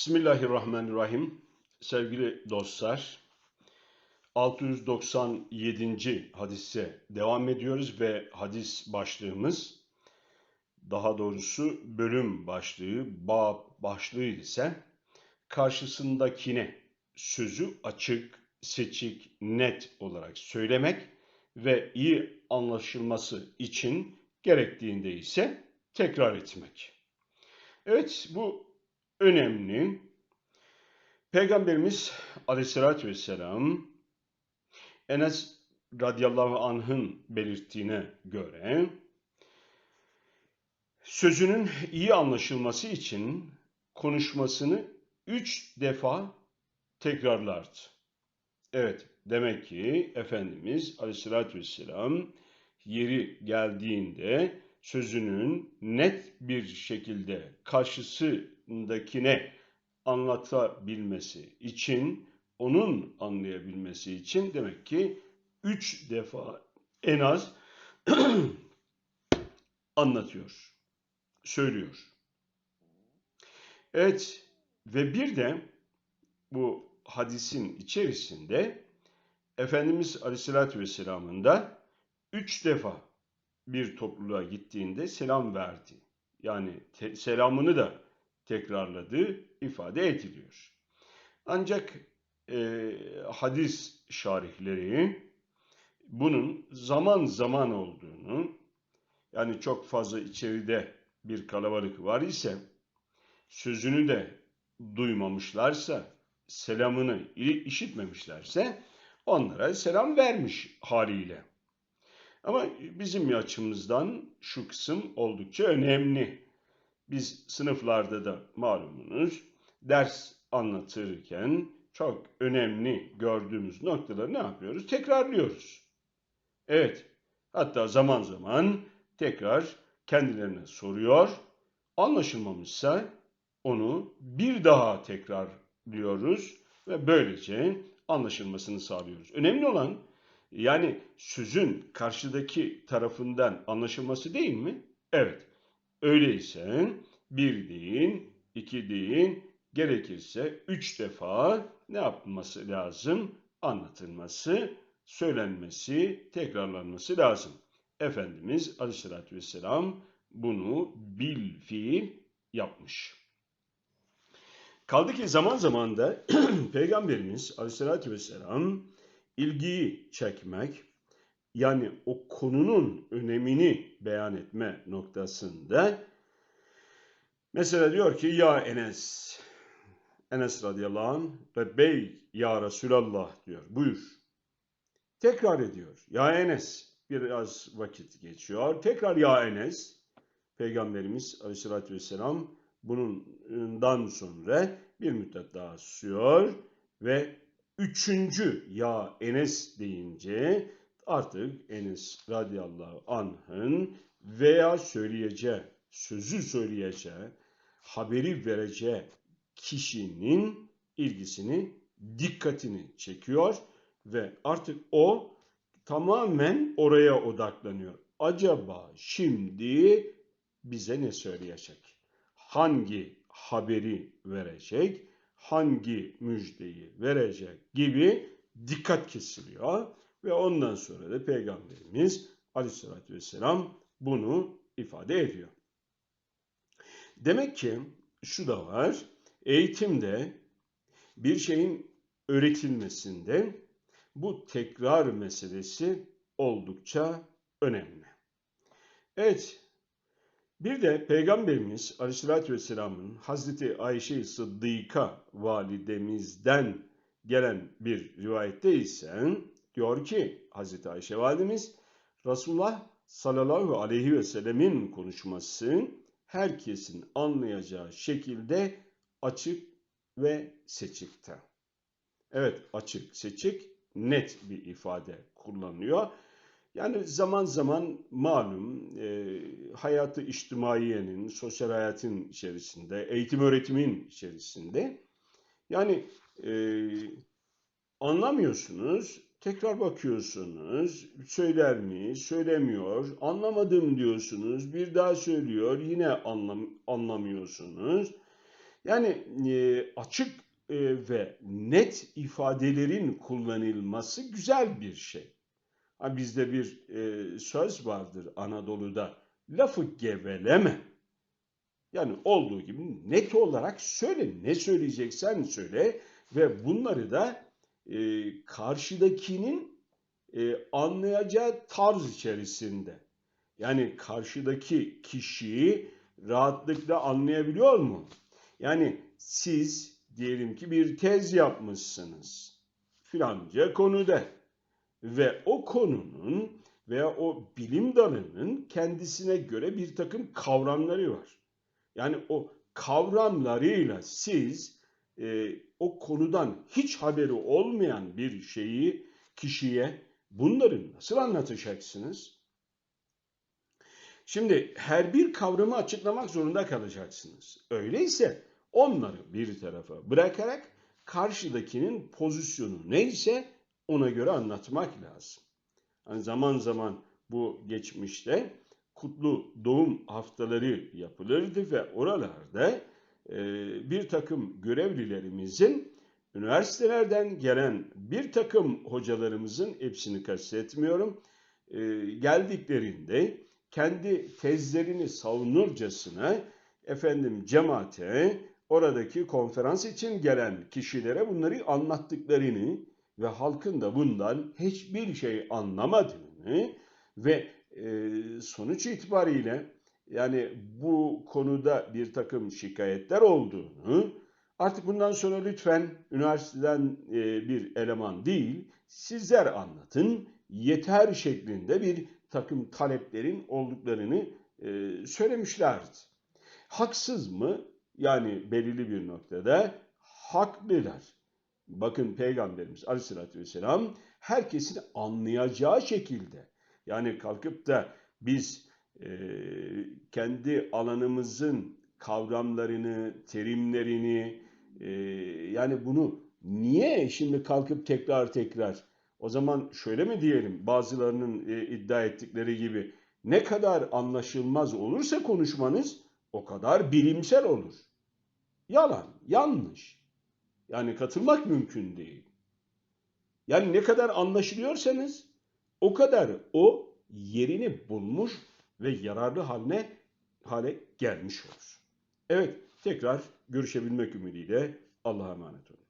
Bismillahirrahmanirrahim. Sevgili dostlar, 697. hadise devam ediyoruz ve hadis başlığımız, daha doğrusu bölüm başlığı, bab başlığı ise karşısındakine sözü açık, seçik, net olarak söylemek ve iyi anlaşılması için gerektiğinde ise tekrar etmek. Evet bu önemli. Peygamberimiz aleyhissalatü vesselam Enes radıyallahu anh'ın belirttiğine göre sözünün iyi anlaşılması için konuşmasını üç defa tekrarlardı. Evet, demek ki Efendimiz aleyhissalatü vesselam yeri geldiğinde sözünün net bir şekilde karşısındakine anlatabilmesi için, onun anlayabilmesi için demek ki üç defa en az anlatıyor, söylüyor. Evet ve bir de bu hadisin içerisinde Efendimiz Aleyhisselatü Vesselam'ın da üç defa bir topluluğa gittiğinde selam verdi. Yani selamını da tekrarladığı ifade ediliyor. Ancak e, hadis şarihleri bunun zaman zaman olduğunu, yani çok fazla içeride bir kalabalık var ise, sözünü de duymamışlarsa, selamını işitmemişlerse, onlara selam vermiş haliyle. Ama bizim açımızdan şu kısım oldukça önemli. Biz sınıflarda da malumunuz ders anlatırken çok önemli gördüğümüz noktaları ne yapıyoruz? Tekrarlıyoruz. Evet, hatta zaman zaman tekrar kendilerine soruyor. Anlaşılmamışsa onu bir daha tekrarlıyoruz ve böylece anlaşılmasını sağlıyoruz. Önemli olan yani sözün karşıdaki tarafından anlaşılması değil mi? Evet. Öyleyse bir değil, iki değil, gerekirse üç defa ne yapılması lazım? Anlatılması, söylenmesi, tekrarlanması lazım. Efendimiz Aleyhisselatü Vesselam bunu bil fiil yapmış. Kaldı ki zaman zaman da Peygamberimiz Aleyhisselatü Vesselam ilgiyi çekmek, yani o konunun önemini beyan etme noktasında mesela diyor ki ya Enes Enes radıyallahu anh ve bey ya Resulallah diyor buyur. Tekrar ediyor. Ya Enes biraz vakit geçiyor. Tekrar ya Enes Peygamberimiz aleyhissalatü vesselam bundan sonra bir müddet daha susuyor ve üçüncü ya Enes deyince artık Enes radıyallahu anh'ın veya söyleyeceği, sözü söyleyeceği, haberi vereceği kişinin ilgisini, dikkatini çekiyor ve artık o tamamen oraya odaklanıyor. Acaba şimdi bize ne söyleyecek? Hangi haberi verecek? Hangi müjdeyi verecek gibi dikkat kesiliyor. Ve ondan sonra da Peygamberimiz aleyhissalatü vesselam bunu ifade ediyor. Demek ki şu da var, eğitimde bir şeyin öğretilmesinde bu tekrar meselesi oldukça önemli. Evet, bir de Peygamberimiz Aleyhisselatü Vesselam'ın Hazreti Ayşe Sıddıka validemizden gelen bir rivayette ise diyor ki Hazreti Ayşe validemiz Resulullah sallallahu aleyhi ve sellemin konuşması herkesin anlayacağı şekilde açık ve seçikte. Evet açık, seçik, net bir ifade kullanıyor. Yani zaman zaman malum e, hayatı içtimaiyenin, sosyal hayatın içerisinde, eğitim öğretimin içerisinde yani e, anlamıyorsunuz, tekrar bakıyorsunuz, söyler mi, söylemiyor, anlamadım diyorsunuz, bir daha söylüyor, yine anlam anlamıyorsunuz. Yani e, açık e, ve net ifadelerin kullanılması güzel bir şey. Ha, bizde bir e, söz vardır Anadolu'da. Lafı geveleme. Yani olduğu gibi net olarak söyle. Ne söyleyeceksen söyle ve bunları da e, karşıdakinin e, anlayacağı tarz içerisinde. Yani karşıdaki kişiyi rahatlıkla anlayabiliyor mu? Yani siz diyelim ki bir tez yapmışsınız filanca konuda ve o konunun veya o bilim dalının kendisine göre bir takım kavramları var. Yani o kavramlarıyla siz e, o konudan hiç haberi olmayan bir şeyi kişiye bunları nasıl anlatacaksınız? Şimdi her bir kavramı açıklamak zorunda kalacaksınız. Öyleyse onları bir tarafa bırakarak karşıdakinin pozisyonu neyse ona göre anlatmak lazım. Yani zaman zaman bu geçmişte kutlu doğum haftaları yapılırdı ve oralarda bir takım görevlilerimizin üniversitelerden gelen bir takım hocalarımızın hepsini kastetmiyorum. E, geldiklerinde kendi tezlerini savunurcasına efendim cemaate oradaki konferans için gelen kişilere bunları anlattıklarını ve halkın da bundan hiçbir şey anlamadığını ve e, sonuç itibariyle yani bu konuda bir takım şikayetler olduğunu artık bundan sonra lütfen üniversiteden e, bir eleman değil sizler anlatın yeter şeklinde bir takım taleplerin olduklarını e, söylemişlerdi. Haksız mı? Yani belirli bir noktada haklılar. Bakın Peygamberimiz Aleyhisselatü Vesselam herkesin anlayacağı şekilde yani kalkıp da biz kendi alanımızın kavramlarını, terimlerini e, yani bunu niye şimdi kalkıp tekrar tekrar o zaman şöyle mi diyelim bazılarının e, iddia ettikleri gibi ne kadar anlaşılmaz olursa konuşmanız o kadar bilimsel olur. Yalan, yanlış. Yani katılmak mümkün değil. Yani ne kadar anlaşılıyorsanız o kadar o yerini bulmuş ve yararlı haline hale gelmiş olur. Evet, tekrar görüşebilmek ümidiyle Allah'a emanet olun.